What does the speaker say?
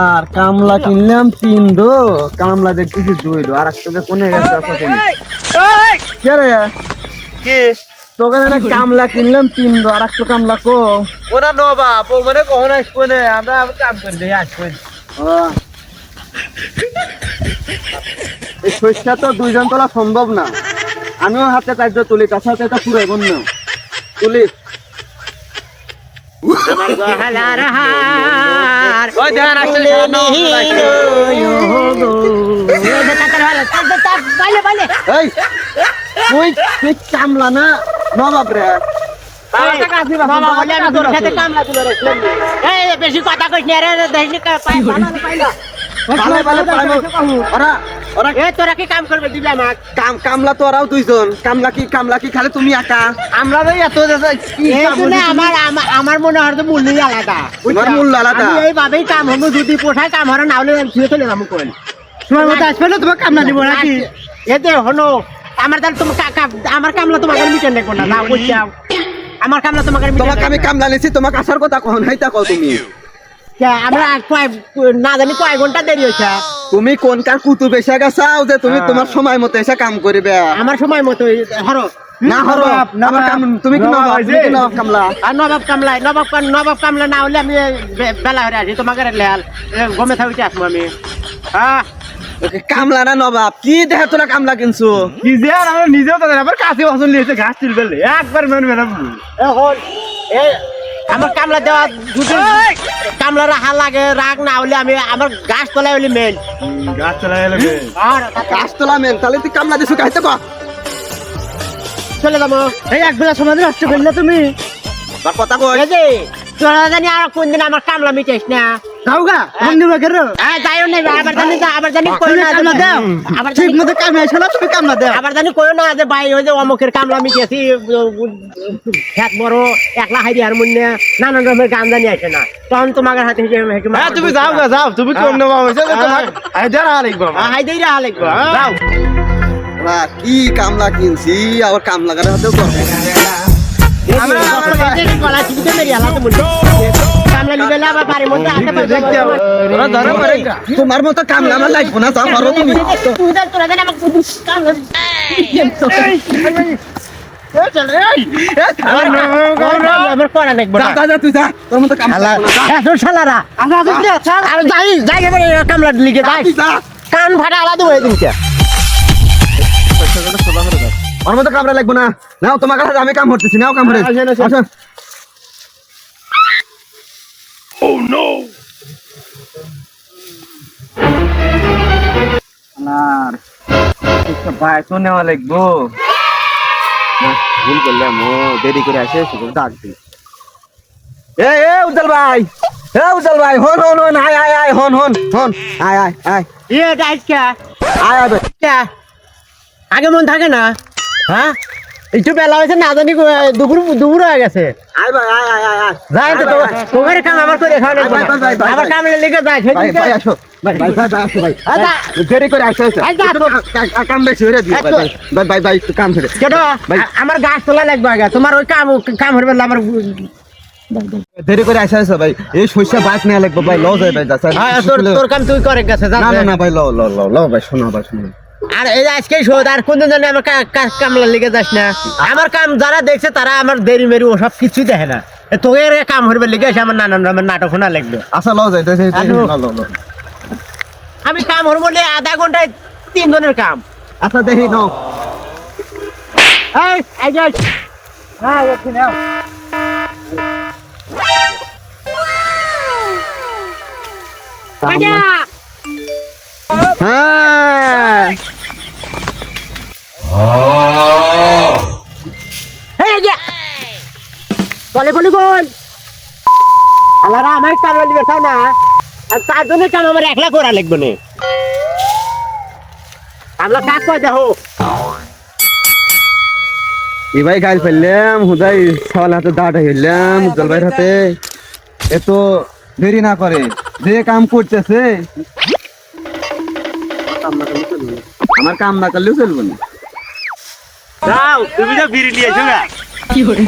আর কামলা কিনলাম তিন দো। কামলা দেখতেছি দুই ডো আর একটা কোনে গেছে কে রে? কি? তোকে না কামলা কিনলাম তিন ডো আর একটা কামলা কো। ওনা নবাব ও মানে কখন আসব না আমরা কাম করে দিয়ে আসব। এই তো দুইজন তোলা সম্ভব না। আমিও হাতে কার্য তুলি তার সাথে এটা পুরো এগোন না তুলি কামলা না? নবাব রে। বেশি কথা কইস না রে ওরা এ তোরা কি কাম করবে দিবি আমাক? কাম কামলা তো ওরাও দুইজন। কামলা কি কামলা কি খালি তুমি একা। আমরা তো এত আমার মনে হয় তো মূল্য আলাদা। তোমার মূল্য আলাদা। আমি এইভাবেই কাম হব যদি পোষায় কাম হরে না হলে আমি ছুঁয়ে চলে যাব কোন সময় মতো আসবে না তোমার কামনা দিব নাকি? এতে হলো আমার তাহলে তোমার আমার কামলা তোমাকে মিটেন দেখব না আমার কামলা তোমাকে মিটেন তোমাকে আমি কামলা নিছি তোমাকে আসার কথা কখন কও তুমি। আমরা কয় না জানি কয় ঘণ্টা দেরি হয়েছে। তুমি কোন কার কুতুব এসে গেছাও যে তুমি তোমার সময় মতো এসে কাম করবে। আমার সময় মতো হরো না হরো নবাব, আমার কাম তুমি কি নবাব নবাব? তুমি কি নবাব কামলা? আর নবাব কামলা নবাব কাম- নবাব কামলা না হলে আমি বেলা হয়ে আসি। তোমাকে লেহাল গমে থাকতে আসব আমি। হ্যাঁ কামলা না নবাব? কি দেখে তোরা কামলা কিনছো? কি যে আর আমরা নিজেও আবার কাছে নিয়েছে ঘাস একবার মেন মেন এখন এ আমার কামলা দেওয়া দুটো কামলা রাখা লাগে রাগ না হলে আমি আমার গাছ তোলা হলে মেন গাছ তোলা হলে আর গাছ তোলা মেন তাহলে তুই কামলা দিছো কাইতে কো। চলে যাব। এই এক বেলা সময় নষ্ট করলে তুমি। কথা কই? এই যে তোরা জানি আর কোন দিন আমার কামলা মিটাইস না। যাও গা বন্ধু বাকের হ্যাঁ যাইও না আবার জানি আবার জানি কইও না কামলা দাও? আবার ঠিক জানি মতো কামে আসো না তুমি কামলা দাও। আবার জানি কইও না যে ভাই ওই যে অমুকের কামলা মিটেছি খেত বড় একলা হাইরি আর মুন্নে নানান রকমের গান জানি আসে না। তখন তোমার হাতে হিসেবে হেঁটে হ্যাঁ তুমি যাও গা যাও তুমি কম নেবা হয়েছে তোমার আই দেরা লাগবে হাই দেই রাহা লাগবে? যাও। কি কামলা কিনছি আবার কামলা হাতেও কর। আমরা গলা মেরি কামলা লিবে না আবার বাড়ির মধ্যে হাতে পারে দেখতে হবে। ধরে পারে তোমার মতো কামলা আমার না পারো তুমি। তোরা আমাকে কামলা। কান ফাটা আলাদা হয়ে ওর মতো কামড়া লাগবো না। নাও তোমার কাছে আমি কাম করতেছি নাও কাম করে। আসেন। আসো আর একটা বাইক তো নেওয়া লাগবো। না, ভুল করলাম ও দেরি করে আসে ডাক এ এ উজ্জ্বল ভাই! এ উজ্জ্বল ভাই হন হন হন আয় আয় আয় হন হন হন আয় আয় আয়। ইয়ে ডাইস কে? আয় আয় ভাই। কে? আগে মন থাকে না? হ্যাঁ? একটু বেলা হয়েছে না জানি দুপুর দুপুর হয়ে গেছে। যাই তো তোমার কাম আমার করে খাওয়া ভাই। কামলে লেগে যায় ভাই ভাই আসো। ভাই ভাই ভাই ভাই। আসো ভাই। দেরি করে আসো আসো। একটু কা- কা- কা- কাম বেশি হয়ে দিও ভাই ভাই ভাই। ভাই ভাই একটু কাম ছেড়ে কেন আমার গাছ তোলা লাগবে আগে। তোমার ওই কাম কাম হবে আমার দেরি করে আসো আসো ভাই। এই সইসা বাইক নেওয়া লাগবে ভাই লও যায় ভাই তোর কাম তুই করে গেছে না না ভাই লও লও লও ভাই শোনো ভাই শোনো। আর এই আজকে শোধ আর কোন জানি আমার কামলা লেগে যাস না। আমার কাম যারা দেখছে তারা আমার দেরি মেরি ওসব কিছুই দেখে না। এ তোকে কাম হইবে লেগে এসে আমার নানান রকমের নাটক শোনা লাগবে। আচ্ছা লও যাই আমি কাম হর বলে আধা ঘন্টায় তিন জনের কাম। আচ্ছা দেখি নাও এই এই যে। হ্যাঁ নাও। বাজা হ্যাঁ। বলে বলে বল। আলারা আমার কাম লিবে তাও না। আর তার জন্য কাম আমার একলা করা লাগবে না? আমরা কাজ করে দেখো? এই ভাই গাইল ফেললাম হুদাই সওয়াল হাতে দাঁড়া হইলাম উজ্জ্বল ভাইয়ের হাতে। এ তো দেরি না করে যে কাম করতেছে। আমার কাম না করলেও চলবে না। যাও তুমি তো বিড়ি নিয়েছো না। কি না